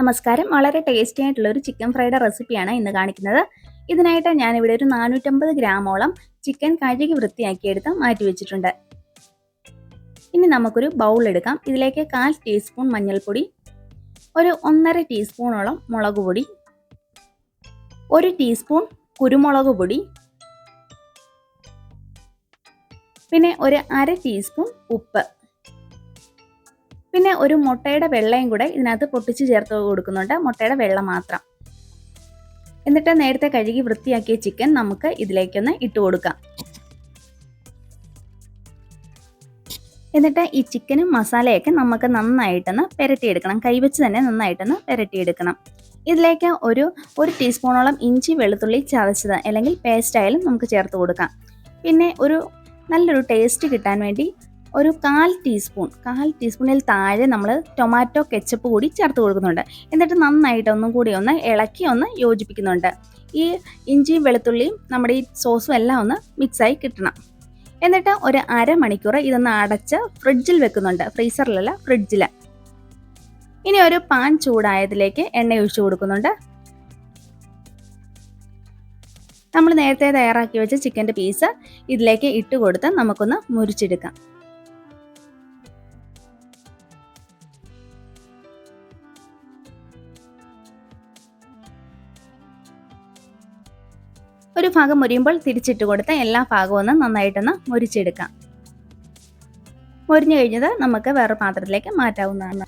നമസ്കാരം. വളരെ ടേസ്റ്റി ആയിട്ടുള്ള ഒരു ചിക്കൻ ഫ്രൈഡ് റെസിപ്പിയാണ് ഇന്ന് കാണിക്കുന്നത്. ഇതിനായിട്ട് ഞാനിവിടെ ഒരു നാനൂറ്റമ്പത് ഗ്രാമോളം ചിക്കൻ കഴുകി വൃത്തിയാക്കിയെടുത്ത് മാറ്റി വെച്ചിട്ടുണ്ട്. ഇനി നമുക്കൊരു ബൗൾ എടുക്കാം. ഇതിലേക്ക് കാൽ ടീസ്പൂൺ മഞ്ഞൾപ്പൊടി ഒരു ഒന്നര ടീസ്പൂണോളം മുളക് പൊടി ഒരു ടീസ്പൂൺ കുരുമുളക് പൊടി പിന്നെ ഒരു അര ടീസ്പൂൺ ഉപ്പ്. പിന്നെ ഒരു മുട്ടയുടെ വെള്ളയും കൂടെ ഇതിനകത്ത് പൊട്ടിച്ച് ചേർത്ത് കൊടുക്കുന്നുണ്ട്. മുട്ടയുടെ വെള്ളം മാത്രം. എന്നിട്ട് നേരത്തെ കഴുകി വൃത്തിയാക്കിയ ചിക്കൻ നമുക്ക് ഇതിലേക്കൊന്ന് ഇട്ട് കൊടുക്കാം. എന്നിട്ട് ഈ ചിക്കനും മസാലയൊക്കെ നമുക്ക് നന്നായിട്ടൊന്ന് പെരട്ടിയെടുക്കണം. കൈവച്ച് തന്നെ നന്നായിട്ടൊന്ന് പെരട്ടിയെടുക്കണം. ഇതിലേക്ക് ഒരു ഒരു ടീസ്പൂണോളം ഇഞ്ചി വെളുത്തുള്ളി ചതച്ചത് അല്ലെങ്കിൽ പേസ്റ്റ് ആയാലും നമുക്ക് ചേർത്ത് കൊടുക്കാം. പിന്നെ ഒരു നല്ലൊരു ടേസ്റ്റ് കിട്ടാൻ വേണ്ടി ഒരു കാൽ ടീസ്പൂൺ കാൽ ടീസ്പൂണിൽ താഴെ നമ്മൾ ടൊമാറ്റോ കെച്ചപ്പ് കൂടി ചേർത്ത് കൊടുക്കുന്നുണ്ട്. എന്നിട്ട് നന്നായിട്ട് ഒന്നും കൂടി ഒന്ന് ഇളക്കി ഒന്ന് യോജിപ്പിക്കുന്നുണ്ട്. ഈ ഇഞ്ചിയും വെളുത്തുള്ളിയും നമ്മുടെ ഈ സോസും എല്ലാം ഒന്ന് മിക്സായി കിട്ടണം. എന്നിട്ട് ഒരു അരമണിക്കൂർ ഇതൊന്ന് അടച്ച് ഫ്രിഡ്ജിൽ വെക്കുന്നുണ്ട്. ഫ്രീസറിലല്ല ഫ്രിഡ്ജിൽ ഇനി ഒരു പാൻ ചൂടായതിലേക്ക് എണ്ണ ഒഴിച്ചു കൊടുക്കുന്നുണ്ട്. നമ്മൾ നേരത്തെ തയ്യാറാക്കി വെച്ച ചിക്കന്റെ പീസ് ഇതിലേക്ക് ഇട്ട് കൊടുത്ത് നമുക്കൊന്ന് മുരിച്ചെടുക്കാം. ഒരു ഭാഗം മുരിയുമ്പോൾ തിരിച്ചിട്ട് കൊടുത്ത് എല്ലാ ഭാഗവും ഒന്ന് നന്നായിട്ടൊന്ന് മുരിച്ചെടുക്കാം. മുരിഞ്ഞു കഴിഞ്ഞത് നമുക്ക് വേറെ പാത്രത്തിലേക്ക് മാറ്റാവുന്നതാണ്.